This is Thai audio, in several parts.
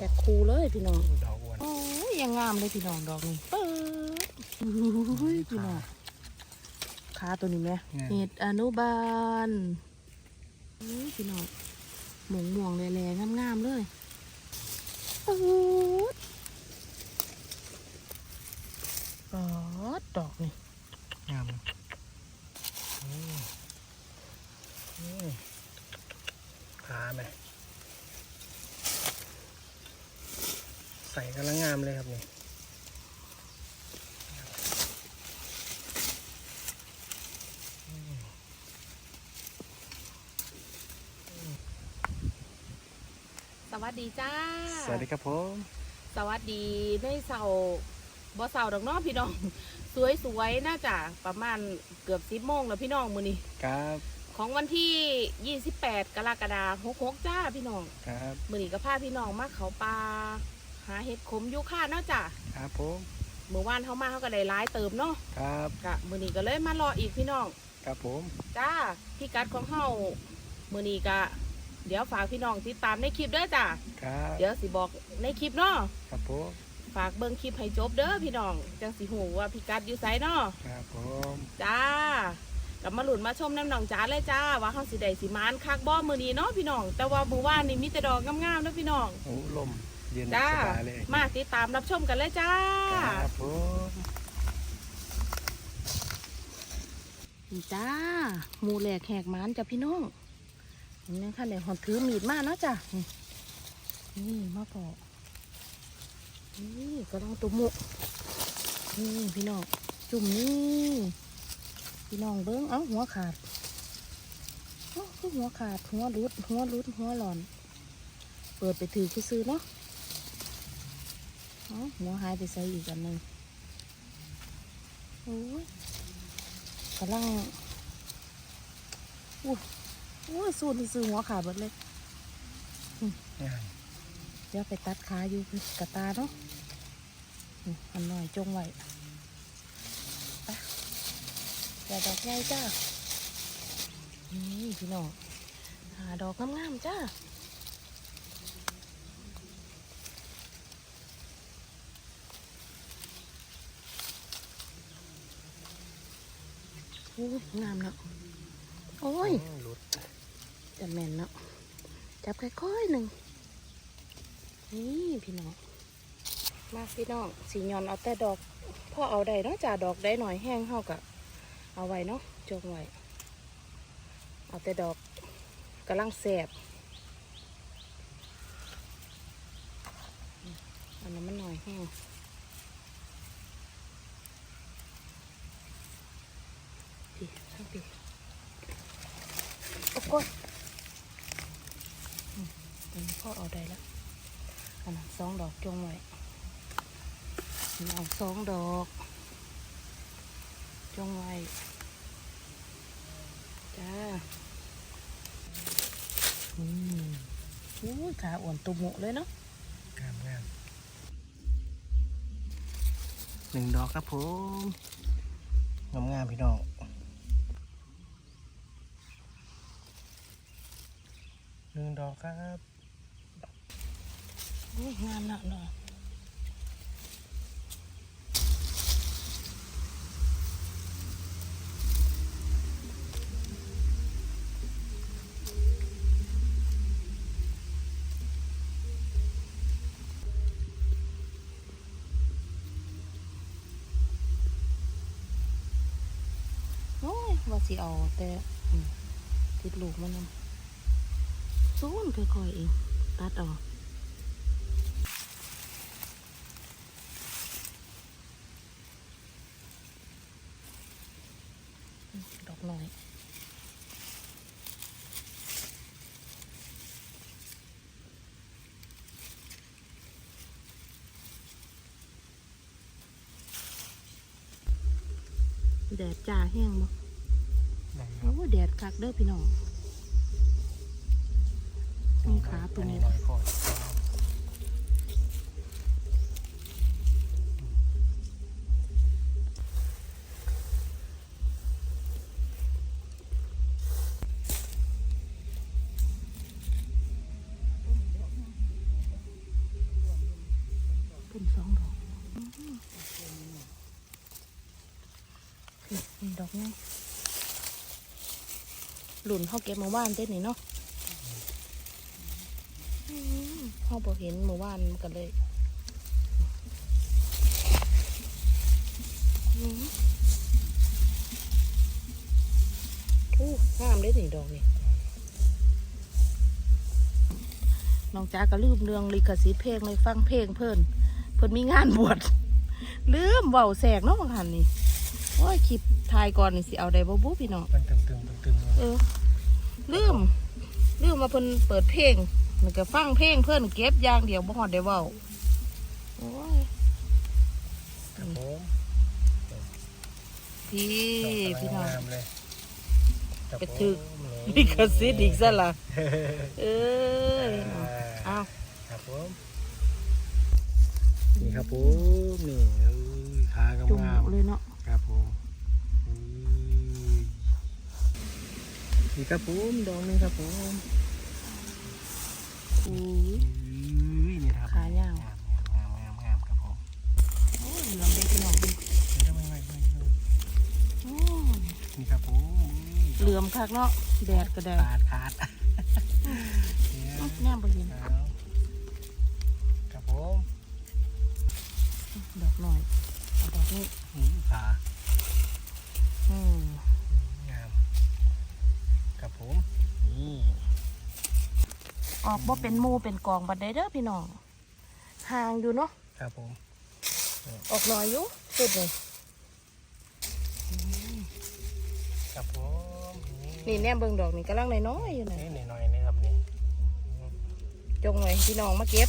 พ็คคูเลยพี่น้องดอกอ้วนโอ้ยยังงามเลยพี่น้องดอกนี้เปิดอุ้ยพี่น้องขาตัวนี้ไหมเห็ดอนุบาลอุ้ยพี่น้องหมงม่วงๆแหล่ๆงามๆเลยปื๊ดปอดดอกนี่งามเลยโอ้โอ้ขาไหม ใส่กำลังงามเลยครับนี่สวัสดีจ้า สวัสดีครับผม สวัสดีในเสาบ่เสาดอกเน้อพี่น้อง สวยๆน่าจะประมาณเกือบสิบโมงแล้วพี่น้องมือนี้ครับ ของวันที่ 28 กรกฎาคม66จ้าพี่น้อง ครับ มือนี้ก็พาพี่น้องมาเขาปลา หาเห็ดขมอยูค่าเนาะจ้ะครับผมเมื่อวานเขามาเขาก็ได้ร้ายเติมเนาะครับกะมือนี้ก็เลยมารออีกพี่น้องครับผมจ้าพี่กัดของเฮามือนี้ก็เดี๋ยวฝากพี่น้องติดตามในคลิปเด้อจ้ะครับเดี๋ยวสิบอกในคลิปเนาะครับผมฝากเบิ่งคลิปให้จบเด้อพี่น้อง จังสิหูว่าพี่กัดอยู่ไสเนาะครับผมจ้ากลับมาหลุนมาชมน้ำหนองจ้าเลยจ้า ว่าเขาสิได้สิมานคักบ่มือนี้เนาะพี่น้อง แต่ว่ามือว่านนี่มีแต่ดอกงามๆเนาะพี่น้องโอ้ลม เย็นสจ้าบายเลยมาติดตามรับชมกันเลยจ้า ครับผมนี่จ้าหมูแหลกแหกหมานจ้ะพี่น้องนี่ค่ะเลยหอนถือมีดมาเนาะจ้ะนี่นี่มาปอกนี่กำลังตุ่มหมุนี่พี่น้องจุ่มนี่พี่น้องเบิ้งเอ้าหัวขาดเอ้าคือหัวขาดหัวรุดหัวรุดหัวหลอน เปิดไปถือซื้อๆเนาะเอ้า หัวหายไปใส่อีกอันหนึ่งโอ้ยกำลังอู้อู้สูนซื้อหัวขาดหมดเลยงามเดี๋ยวไปตัดขาอยู่กระตาเนาะอืมอันหน่อยจงไว้ไปแต่ดอกใหญ่จ้านี่พี่น้องหาดอกงามๆจ้า โอ้ย งามเนาะโอ้ยจะแม่นเนาะจับค่อยๆหนึ่งนี่พี่น้องมาพี่น้องสียอนเอาแต่ดอกพ่อเอาได้เนาะจ่าดอกได้หน่อยแห้งเฮากะเอาไว้เนาะจงไว้เอาแต่ดอกกำลังแสบอันนั้นมันหน่อยแห้งพี่ทั้งพี่ โอ้โหอันนี้พ่อเอาได้แล้วอันนั้นสองดอกจงไว้อันนี้เอาสองดอก จงไว้จ้าอืมอู้ยขาอ่อนตุ่มหมเลยเนาะงามงามหนึ่งดอกครับผมงามงามๆพี่น้องหนึ่ง ดอกครับงามหนักเนาะโอ้ยว่าสิเอาแต่ติดลูกมันนำ ซูนค่อยๆเองตัดเออกอืมดอกหน่อยแดดจ้าแห้งบ่ได้คโอ้รับแดดคักเด้อพี่น้อง ต้นขาตัวนี้อัหน่อยก่อนสองดอกอืมนี่นี่ดอกไงหลุนเขาเก็บมาว่านเต้นนี่เนาะ อืมเขาบอกเห็นเมื่อวานมันกันเลยอืมโอ้งามได้ถึงดอกนี่น้องจ้าก็ลืมเรื่องลิขสิทธิ์เพลงเลยฟังเพลงเพิ่นเพิ่นมีงานบวชลืมเบาแสกเนาะบางหันนี่โอ้ยคลิปทายก่อนนี่สิเอาได้บ่บุพี่น้องมันตึงตึงตึงตึงเออลืมลืมมาเพิ่นเปิดเพลง มันก็ฟังเพลงเพิ่นเก็บอย่างเดียวบ่ฮอดได้เว้าโอ้ยครับผมพี่พี่น้องงามเลยครับไปถึก ผมลิขสิทธิ์อีกซะล่ะเอ้ยอ่าอ้าวครับผมนี่ครับผมนี่เอ้ยขากำจุ่มงามเลยเนาะครับผมอุ้ยนี่ครับผมดอกหนึงครับผม อุ้ยอุ้ยนี่ครับขายาวงามงามงามงามครับผมโอ้ยลองได้พี่น้องดูนี่ทำไมไม่ไม่ไม่โอ้นี่ครับผมเหลื่อมคักเนาะแดดก็แดดขาดขาดเนี่ยอื้อแง่บ่เห็นเอาครับผมดอกหน่อยเอาดอกนี้นี่ขาอืมงามครับผมนี่ ออกบ่เป็นหมูเป็นกองบัดใดเด้อพี่น้องห่างอยู่เนาะครับผมออกหน่อยอยู่สุดเลยครับผมนี่แนมเบิ่งดอกนี่กำลังน้อยๆอยู่นะนี่นี่หน่อยนี่ครับนี่จงไว้ให้พี่น้องมาเก็บ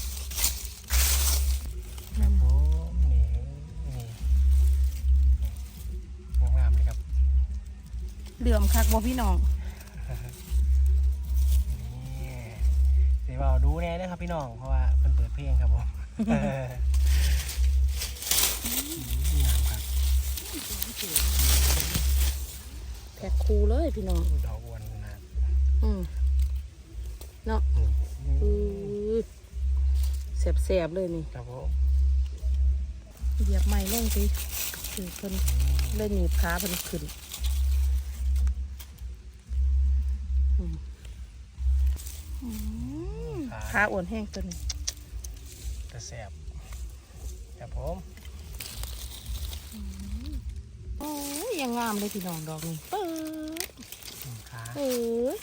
ครับผมนี่นี่งามๆเลยครับเหลื่อมคักบ่พี่น้อง น่นะครับพี่น้องเพราะว่าเพิ่นเปิดเพลงครับผมงามครับแพ็คคูเลยพี่น้องดอกอ้วนนะอืมเนาะอือืมอแสบๆเลยนี่ครับผมเหยียบไม้ลงสิคือเพิ่นเลยหนีบขาเพิ่นขึ้น ขาอ้วนแห้งตัวนี้กระแสบครับผมโอ้ยยังงามเลยพี่น้องดอกนี้เปิดอืมขาเอ้ย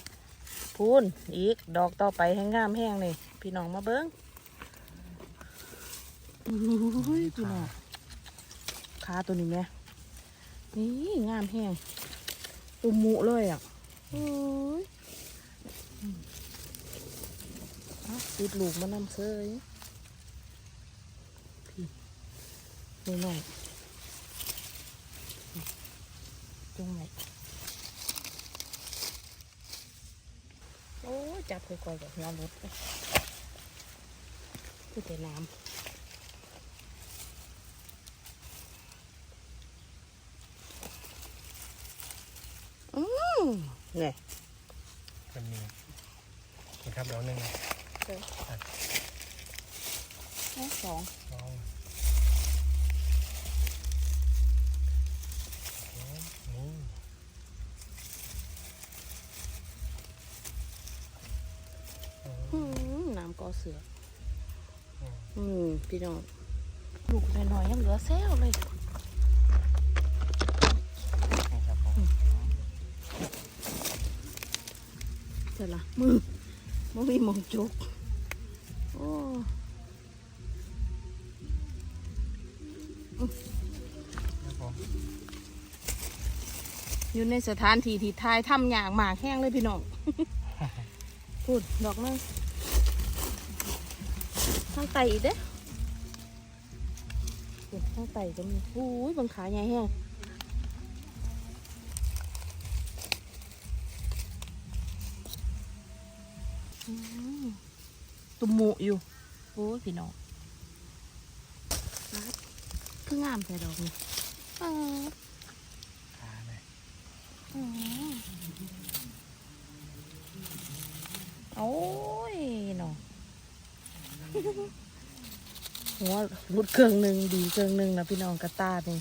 พูนอีกดอกต่อไปแห้งงามแห้งเลยพี่น้องมาเบิ้งอุ้ยพี่น้องขาตัวนี้ไหมนี่งามแห้งตุ่มหมุเลยอะโอ้ยอืมเอา ติดลูกมานำเซยพี่นี่หน่อยจงไหนโอ้จับค่อยๆกับหัวรถเลยคือแต่น้ำอืมเนี่ยเป็นมีนี่ครับเดอกหนึ่งสอ งลองนี่อืมน้ำกอเสือ อืม พี่น้องลูกน้อยๆยังเหลือแซวเลยนี่ครับผมเสร็จละมือมันมีหมองจุกโอยู่ในสถานที่ที่ทายทำอย่างหมากแห้งเลยพี่น้อง พูดดอกนึงข้างไตอีกเด้ข้างไตก็มีอู้ยบางขาใหญ่แห้งอืม ตุ่มหมูอยู่โอ้ยพี่น้องรัดคืองามแต่ดอกนี่เออขาเลยอืมโอ้ยเนาะหัวรุดเครื่องหนึ่งดีเครื่องหนึ่งนะพี่น้องกระตานี่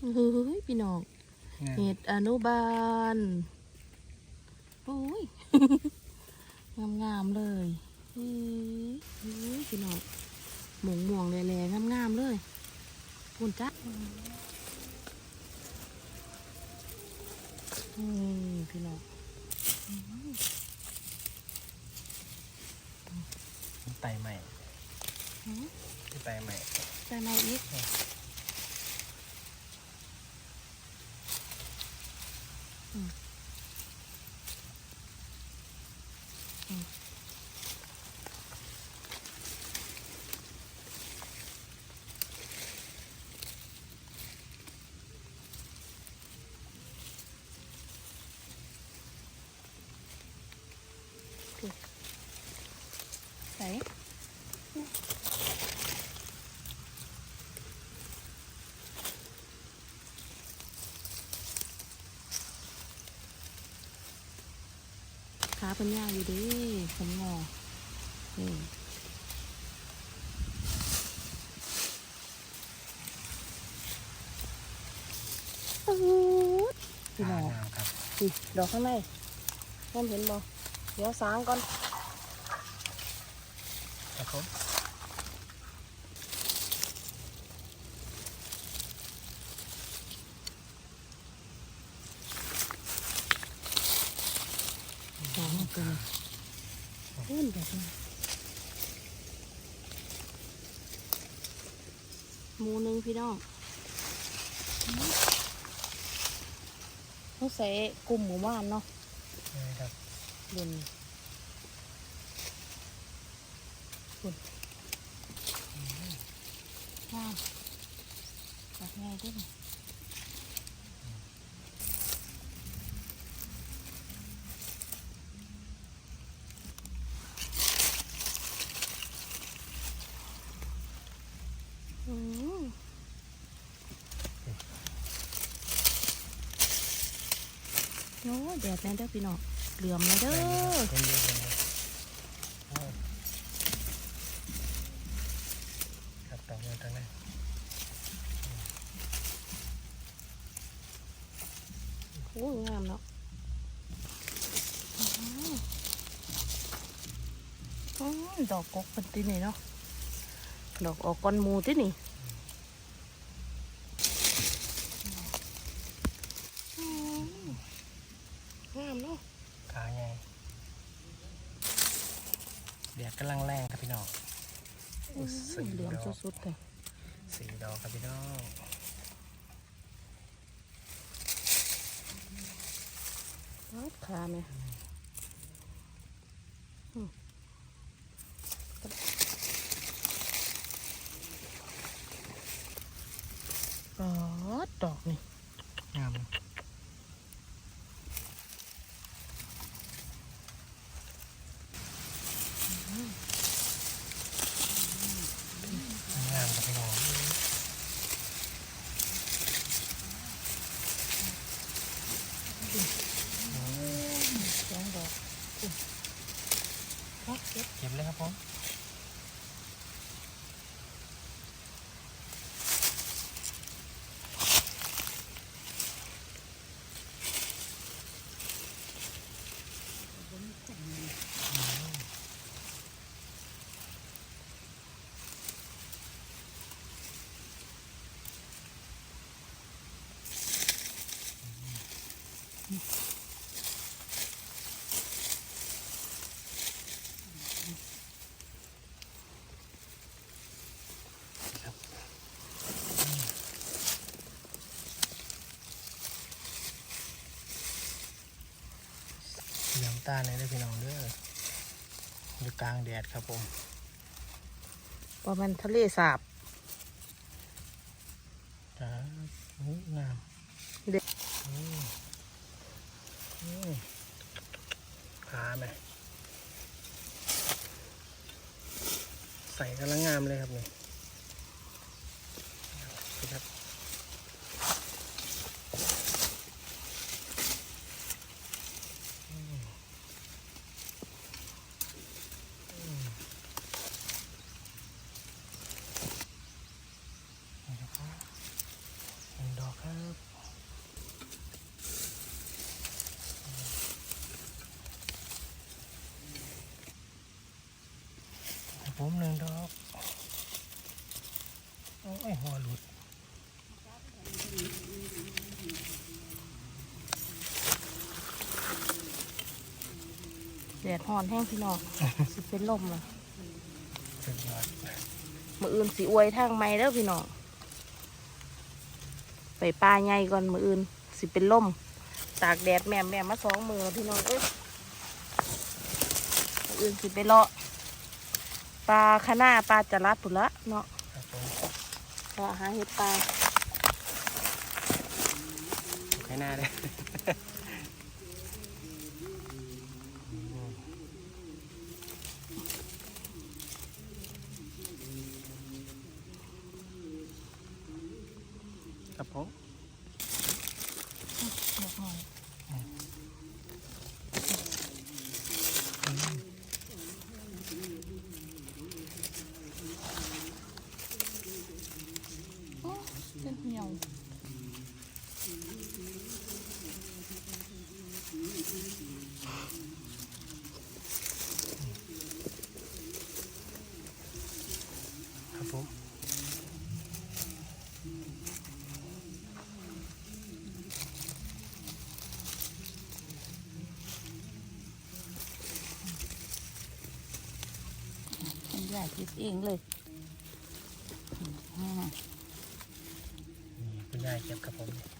เฮ้ยพี่น้อง งาม เห็ด อนุบาลโอ้ยงามๆเลยเฮ้ยเฮ้ยพี่น้องหมงม่วงๆแหล่ๆงามๆเลยปุ่นจ้ะอืมพี่น้องไต่ใหม่หือไต่ใหม่ใส่มาอีก อืม ขาเป็นยาวอยู่ดิผมงอนี่พี่น้องนี่ดอกข้างในพ่อเห็นบ่เดี๋ยวสางก่อนครับผม สางเกินเล่นแบบนี้หมูหนึ่งพี่น้องต้องใส่กลุ่มหมู่บ้านเนาะนี่ครับเด่นคุณงามแบบไงได้ไหมอืม โอ้ยแดดแน่เด้อพี่น้องเหลื่อมเลยเด้อเป็นเยอะเลยโอ้ครับดอกเงินตั้งนั้นโอ้ยงามเนาะอื้อหืออื้อดอกกกเป็นตีนี่เนาะ ดอกออกก้อนหมูตีนี่อื้องามเนาะ ขาใหญ่เดียด กำลังแรงครับพี่น้องอื้อสี่เหลืองดอกสุดๆเลยสี่ดอกครับพี่น้องรัดขาไหมอืมอ๋อดอกนี่ งามงามครับพี่น้อง สองดอกอุ๊ยรักเก็บ เก็บเลยครับผม เหลี่ยม ตาในอยเด้อพี่น้องเด้ออยู่กลางแดดครับผมประมาณทะเลสาบจ้าอู้งามเด็ดอืมอืมขาไหมใส่กำลังงามเลยครับนี่ครับ ผมหนึ่งดอกโอ้ยหัวหลุด แดดฮ้อนแห้งพี่น้องสิเป็นลมเลยสุดยอดมืออื่นสิอวยทางไม่เด้อพี่น้องไปปลาใหญ่ก่อนมืออื่น สิเป็นลมตากแดดแม่แม่มาสองมือแล้วพี่น้องเอ้ยมืออื่นสิไปเลาะปลาคะน้าปลาจะรัดผุนละเนาะครับผมเลาะหาเห็ดปลาให้หน้าเลย ครับผม บอกหน่อยโอ้เป็นเหี่ยว ครับผม เป็นใหญ่ คิดเองเลยนี่คุณยายเก็บครับผมครับผม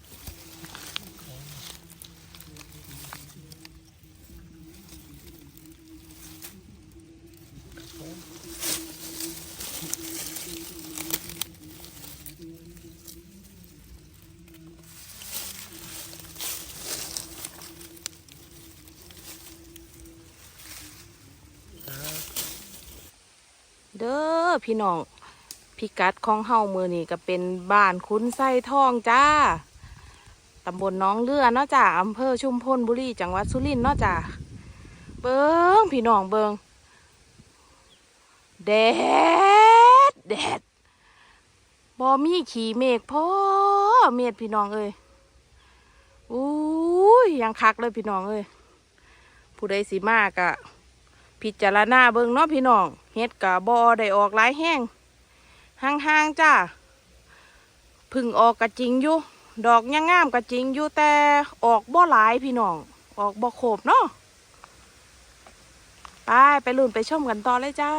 พี่น้องพิกัดของเฮามือนี่ก็เป็นบ้านคุ้นไส้ทองจ้าตำบลน้องเรือเนาะจ้าอำเภอชุมพลบุรีจังหวัดสุรินทร์เนาะจ้าเบิงพี่น้องเบิงแดดแดดบ่มีขี่เมฆพ่อเมฆพี่น้องเอ้ยอุ้ยยังคักเลยพี่น้องเอ้ยผู้ใดสิมากอะพิจารณาเบิงเนาะพี่น้อง เฮ็ดกะบ่ได้ออกหลายแห้งห่างๆจ้าพึ่งออกกะจริงอยู่ดอกยังงามกะจริงอยู่แต่ออกบ่หลายพี่น้อง ออกบ่โขบเนาะไปไปลุ้นไปชมกันต่อเลยจ้า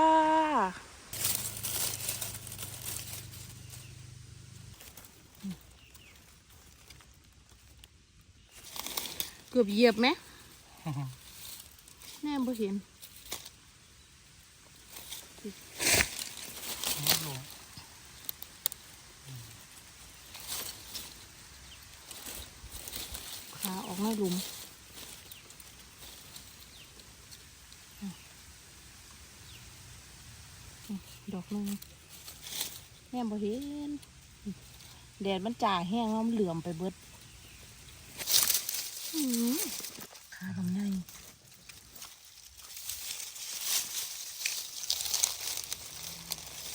เกือบเหยียบไหมแม่บ่เห็น ขา ออกในหลุมอืมอืมดอกหนึงแม่บ่เห็น แดดมันจ่าแห้งแล้วมันเหลื่อมไปเบิดขาทำไง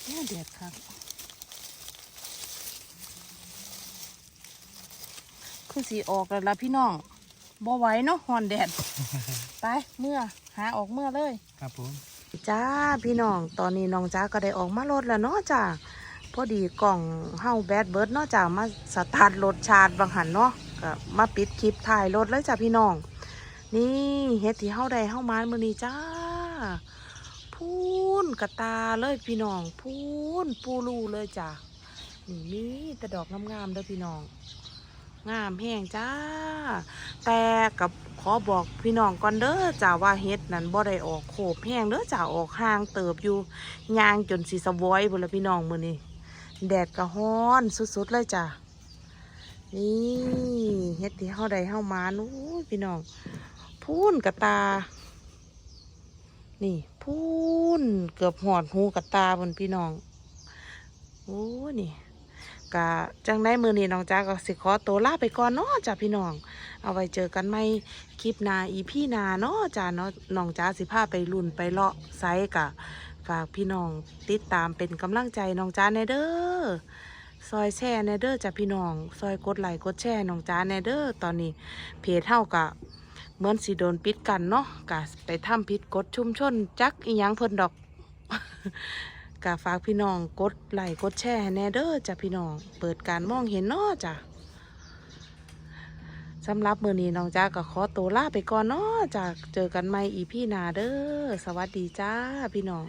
เนี่ยแดดครับคือสีออกแล้วล่ะพี่น้อง บ่ไหวเนาะหอนแดด ไปเมื่อหาออกเมื่อเลยครับผมจ้าพี่น้องตอนนี้น้องจ้าก็ได้ออกมารถแล้วเนาะจ้าพอดีกล่องเฮาแบดเบิร์ดเนาะจ้ามาสตาร์ทรถชาร์จบางหันเนาะก็มาปิดคลิปถ่ายรถเลยจ้าพี่น้อง นี่เฮ็ดที่เฮาได้เฮามามื้อนี้จ้า พูนกระตาเลยพี่น้อง พูนปูรูเลยจ้านี่มีแต่ดอกงามๆเด้อพี่น้อง งามแห้งจ้า แต่กับขอบอกพี่น้องก่อนเด้อจ้าว่าเฮ็ดนั้นบ่ได้ออกโขบแห้งเด้อจ้าออกห่างเติบอยู่ยางจนสิสวอยพุ่นละพี่น้องมือนี้แดดก็ฮ้อนสุดๆเลยจ้านี่เฮ็ดที่เฮาได้เฮามานู้พี่น้อง พูนกระตา นี่ พูนเกือบหอดหูกระตาพุ่นพี่น้องโอ้นี่ กะจังได้มือนี้น้องจ้าก็สิขอตัวลาไปก่อนเนาะจ้าพี่น้อง เอาไว้เจอกันไม่คลิปนาอีพี่นาเนาะจ้าเนาะน้องจ้าสิพาไปลุ่นไปเลาะไซกะ ฝากพี่น้องติดตามเป็นกำลังใจน้องจ้าแนเด้อซอยแช่แนเด้อจ้าพี่น้อง ซอยกดไลค์กดแช่น้องจ้าแนเด้อตอนนี้เพจเท่ากะเหมือนสิโดนปิดกันเนาะกะไปทำผิดกฎชุมชน จักอีหยังเพิ่นดอก กาฝากพี่น้องกดไลค์กดแชร์แน่เด้อจ้ะพี่น้อง เปิดการมองเห็นเนาะจ้ะสำหรับมือนี้น้องจ้าก็ขอตัวลาไปก่อนเนาะจ้ะเจอกันใหม่อีพี่นาเด้อสวัสดีจ้าพี่น้อง